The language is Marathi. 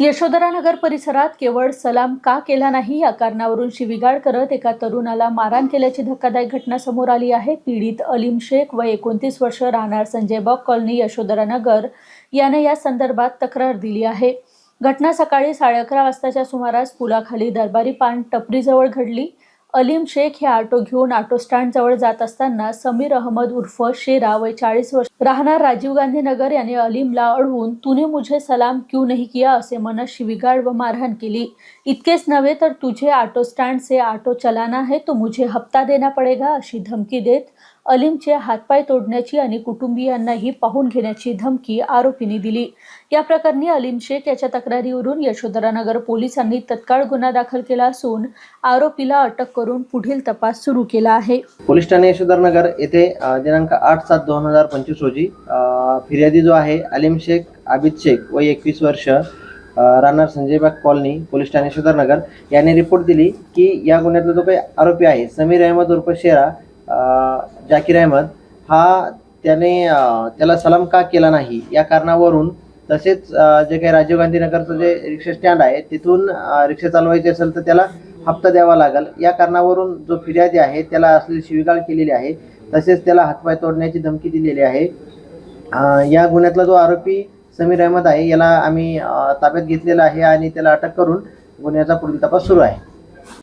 यशोधरा नगर परिसरात केवळ सलाम का केला नाही या कारणावरून शिवीगाळ करत एका तरुणाला मारहाण केल्याची धक्कादायक घटना समोर आली आहे. पीडित अलीम शेख व एकोणतीस वर्ष राहणार संजय बॉक कॉलनी यशोधरा नगर. याने या संदर्भात तक्रार दिली आहे. घटना सकाळी साडे अकरा वाजताच्या सुमारास पुलाखाली दरबारी पान टपरीजवळ घडली. अलीम शेख हे ऑटो घेऊन ऑटो स्टँडजवळ जात असताना समीर अहमद उर्फ शेरा वय चाळीस वर्ष. राहणार राजीव गांधी नगर याने अलीमला अडवून तूने मुझे सलाम क्यू नहीं किया? असे म्हणत शिवीगाळ व मारहाण केली. इतकेच नव्हे तर तुझे ऑटो स्टँड से ऑटो चलाना है तो मुझे हप्ता देना पडेगा? अशी धमकी देत अलीमचे हातपाय तोडण्याची आणि कुटुंबियांनाही पाहून घेण्याची धमकी आरोपींनी दिली. या प्रकरणी अलीम शेख याच्या तक्रारीवरून यशोधरानगर पोलिसांनी तत्काळ गुन्हा दाखल केला असून आरोपीला अटक करून पुढील तपास सुरू केला आहे. पोलीस ठाणे यशोधरनगर येथे दिनांक आठ सात दोन हजार पंचवीस रोजी फिर्यादी जो आहे अलीम शेख आबिद शेख व एकवीस वर्ष राहणार संजयबाग कॉलनी पोलीस ठाणे यशोधरनगर याने रिपोर्ट दिली की या गुन्ह्यातला जो काही आरोपी आहे समीर अहमद उर्फ शेरा जाकीर अहमद हा त्याने त्याला सलाम का केला नाही? या कारणावरून तसेच जे काही राजीव गांधी नगरचं जे रिक्षा स्टँड आहे तिथून रिक्षा चालवायची असेल तर त्याला हप्ता द्यावा लागेल. या कारणावरून जो फिर्यादी आहे त्याला असलेली शिवीगाळ केलेली आहे. तसेच त्याला हातपाय तोडण्याची धमकी दिलेली आहे. या गुन्ह्यातला जो आरोपी समीर अहमद आहे याला आम्ही ताब्यात घेतलेला आहे आणि त्याला अटक करून गुन्ह्याचा पुढील तपास सुरू आहे.